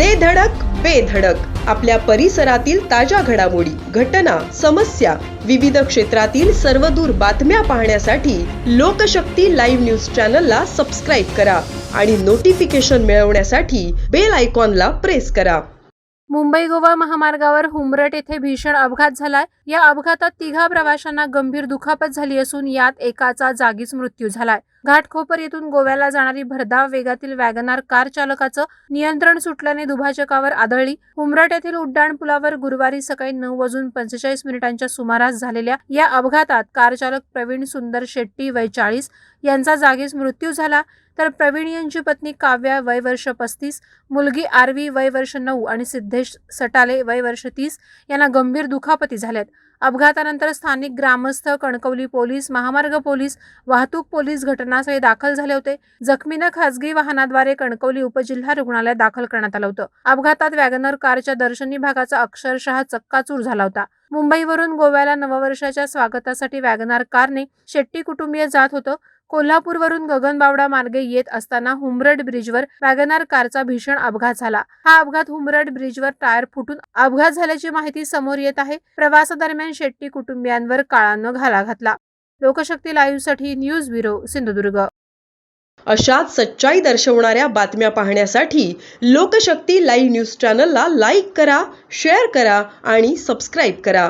दे धडक बेधडक आपल्या परिसरातील ताज्या घडामोडी घटना समस्या विविध क्षेत्रातील सर्वदूर बातम्या पाहण्यासाठी लोकशक्ती लाईव्ह न्यूज चॅनलला सबस्क्राईब करा आणि नोटिफिकेशन मिळवण्यासाठी बेल आयकॉनला प्रेस करा. मुंबई गोवा महामार्गावर हुमरट येथे भीषण अपघात झालाय. या अपघातात तिघा प्रवाशांना गंभीर दुखापत झाली असून यात एकाचा जागीच मृत्यू झालाय. घाटकोपर येथून गोव्याला जाणारी भरधाव वेगातील वॅगनार कार चालकाचं नियंत्रण सुटल्याने दुभाजकावर आदळली. हुमरट येथील उड्डाण पुलावर गुरुवारी सकाळी नऊ वाजून पंचेचाळीस मिनिटांच्या सुमारास झालेल्या या अपघातात कार चालक प्रवीण सुंदर शेट्टी वय चाळीस यांचा जागीच मृत्यू झाला. तर प्रवीण यांची पत्नी काव्या वय वर्ष पस्तीस मुलगी आरवी वय वर्ष नऊ आणि सिद्धेश सटाले वय वर्ष तीस यांना गंभीर दुखापती झाल्यात. अपघातानंतर स्थानिक ग्रामस्थ कणकवली पोलीस महामार्ग पोलीस वाहतूक पोलीस घटनास्थळी दाखल झाले होते. जखमींना खासगी वाहनाद्वारे कणकवली उपजिल्हा रुग्णालयात दाखल करण्यात आलं होतं. अपघातात वॅगनर कारच्या दर्शनी भागाचा अक्षरशः चक्काचूर झाला होता. मुंबईवरून गोव्याला नववर्षाच्या स्वागतासाठी वॅगनार कारने शेट्टी कुटुंबीय जात होतं. कोल्हापूरवरून गगनबावडा मार्गे येत असताना हुमरड ब्रिजवर वॅगनार कारचा भीषण अपघात झाला. हा अपघात हुमरड ब्रिजवर टायर फुटून अपघात झाल्याची माहिती समोर येत आहे. प्रवासादरम्यान शेट्टी कुटुंबियांवर काळानं घाला घातला. लोकशक्ती लाईव्हसाठी न्यूज ब्युरो सिंधुदुर्ग. अशाच सच्चाई दर्शवणाऱ्या बातम्या पाहण्यासाठी लोकशक्ती लाईव्ह न्यूज चॅनलला लाईक करा शेअर करा आणि सबस्क्राईब करा.